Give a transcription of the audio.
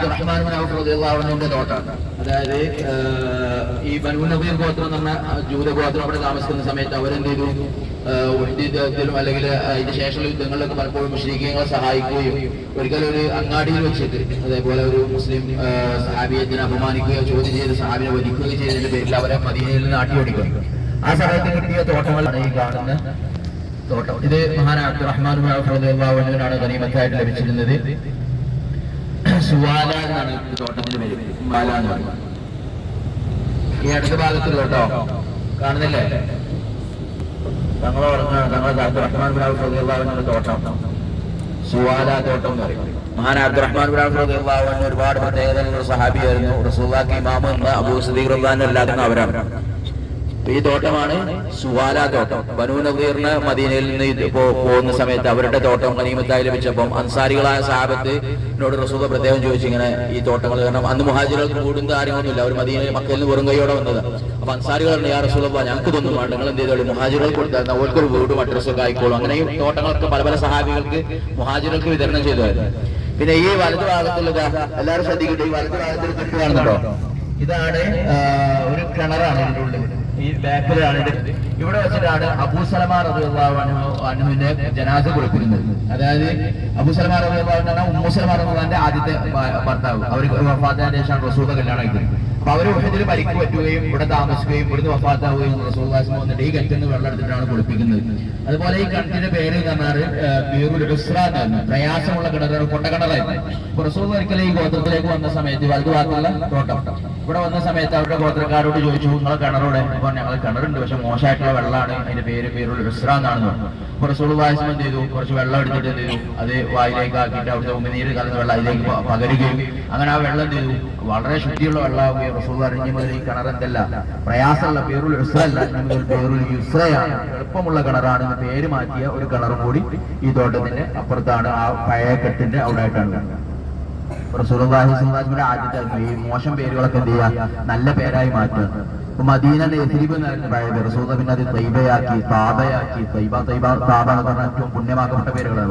അബ്ദുറഹ്മാൻ തോട്ടാണ് അതായത് ഈ ബനു ഗോത്രം എന്ന് പറഞ്ഞ ജൂതഗോത്രം ജൂത ഗോത്രം അവിടെ താമസിക്കുന്ന സമയത്ത് അവരെന്ത് ചെയ്തു? യുദ്ധത്തിലും അല്ലെങ്കിൽ അതിന് ശേഷമുള്ള യുദ്ധങ്ങളിലൊക്കെ പലപ്പോഴും മുസ്ലിങ്ങളെ സഹായിക്കുകയും ഒരിക്കലും ഒരു അങ്ങാടിയിൽ വെച്ചിട്ട് അതേപോലെ ഒരു മുസ്ലിം സഹാബിയത്തിനെ അപമാനിക്കുകയോ ചോദ്യം ചെയ്ത് സഹാബിനെ വധിക്കുകയോ ചെയ്തതിന്റെ പേരിൽ അവരെ മദീനയിൽ നിന്ന് നാട്ടിയോടിക്കും ആ സമയത്ത് കിട്ടിയ തോട്ടങ്ങളാണ് ഈ കാണുന്ന തോട്ടം. ഇത് മഹാനായ അബ്ദുറഹ്മാൻ ഗനീമത്തായിട്ട് ലഭിച്ചിരുന്നത്. സുവാല എന്നാണ് ഈ ഈ അടുത്ത ഭാഗത്തുള്ള കേട്ടോ? കാണുന്നില്ലേ? തങ്ങളെ ഔഫ് തോട്ടം. സുവാല തോട്ടം എന്ന് പറയും. അബ്ദുറഹ്മാൻ ഒരുപാട് പ്രത്യേകതകളുള്ള സഹാബിയായിരുന്നു. എന്ന അബൂ സദീഖ് അൻഹു അല്ലാതെ അവരാണ്. ഈ തോട്ടമാണ് സുവാല തോട്ടം. ബനു നവീറിന് മദീനയിൽ നിന്ന് ഇപ്പോ പോകുന്ന സമയത്ത് അവരുടെ തോട്ടം കനീമത്തായി ലഭിച്ചപ്പം അൻസാരികളായ സാഹബത്ത് എന്നോട് റസൂദ പ്രത്യേകം ചോദിച്ചു ഇങ്ങനെ ഈ തോട്ടങ്ങൾ കാരണം അന്ന് മുഹാജികൾക്ക് കൂടുന്ന കാര്യങ്ങളൊന്നുമില്ല അവർ മദീനയിൽ മക്കയിൽ നിന്ന് വെറും കൈയോടെ വന്നത്. അപ്പൊ അൻസാരികൾ പറഞ്ഞു യാ റസൂദ ഞങ്ങൾക്ക് ഇതൊന്നും വേണ്ട. നിങ്ങൾ എന്ത് ചെയ്തോളൂ? മുഹാജിറുകൾ കൊടുത്താൽ അവർക്കൊരു വീടും അഡ്രസ്സൊക്കെ ആയിക്കോളും. അങ്ങനെ ഈ തോട്ടങ്ങൾക്ക് പല പല സഹാബികൾക്ക് മുഹാജികൾക്ക് വിതരണം ചെയ്തായിരുന്നു പിന്നെ ഈ വലതു ഭാഗത്തുള്ളത് എല്ലാവരും ശ്രദ്ധിക്കട്ടെ ഈ വലതു ഭാഗത്തിൽ കിട്ടുകയാണെന്നുണ്ടോ ഇതാണ് ഒരു കിണറാണ് ഇതിന്റെ ഉള്ളിൽ. ഈ ബാക്കിലാണ്. ഇവിടെ വെച്ചിട്ടാണ് അബൂ സലമാ റളിയല്ലാഹു അൻഹു അൻഹുവിന്റെ ജനാസ കൊടുക്കുന്നത് അതായത് അബൂ സലമാ റളിയല്ലാഹു അൻഹു പറഞ്ഞാൽ ഉമ്മു സലമാ ആദ്യത്തെ ഭർത്താവ്. അവർ വഫാത്തായ ശേഷമാണ് റസൂൽ കല്യാണം കഴിക്കുന്നത് അപ്പൊ അവർ ഉഹദിൽ പരിക്ക് പറ്റുകയും ഇവിടെ താമസിക്കുകയും ഇവിടുന്ന് വഫാത്താവുകയും റസൂൽ വന്നിട്ട് ഈ കിണറ്റിൽ നിന്ന് വെള്ളം എടുത്തിട്ടാണ് കുളിപ്പിക്കുന്നത്. അതുപോലെ ഈ കിണറ്റിന്റെ പേര് എന്ന് പറഞ്ഞാൽ പ്രയാസമുള്ള കിണറാണ് കൊട്ടക്കിണറായിരുന്നു അപ്പൊ റസൂൽ ഒരിക്കലും ഈ ഗോത്രത്തിലേക്ക് വന്ന സമയത്ത് വലതു ഭാഗത്തുള്ള തോട്ടം. ഇവിടെ വന്ന സമയത്ത് അവരുടെ ഗോത്രക്കാരോട് ചോദിച്ചു നിങ്ങളെ കിണറോടെ? അപ്പൊ ഞങ്ങൾ കിണറുണ്ട് പക്ഷെ മോശമായിട്ടുള്ള വെള്ളമാണ് അതിന്റെ പേര് പേരുള്ള ഉസ്ര എന്നാണ് പറഞ്ഞു അപ്പൊ വാസം എന്ത് ചെയ്തു? കുറച്ച് വെള്ളം എടുത്തിട്ട് എന്ത് ചെയ്തു? അത് വായിലേക്ക് ആക്കിയിട്ട് അവിടുത്തെ ഉമിനീര് കലർന്ന വെള്ളം അതിലേക്ക് പകരുകയും അങ്ങനെ ആ വെള്ളം എന്ത് ചെയ്തു? വളരെ ശുദ്ധിയുള്ള വെള്ളമാവുകയും കിണർ പ്രയാസമുള്ള പേരുള്ള യുസ്രയാണ് എളുപ്പമുള്ള കിണറാണ് പേര് മാറ്റിയ ഒരു കിണറും കൂടി ഈ തോട്ടത്തിന്റെ അപ്പുറത്താണ് ആ പഴയ അവിടെ ആയിട്ടാണ് ആദ്യത്തെ ഈ മോശം പേരുകളൊക്കെ എന്ത് ചെയ്യുക നല്ല പേരായി മാറ്റുക. ഇപ്പൊ പിന്നെ തൈബയാക്കി താബയാക്കി തൈബ തൈബ പുണ്യമാക്കപ്പെട്ട പേരുകളാണ്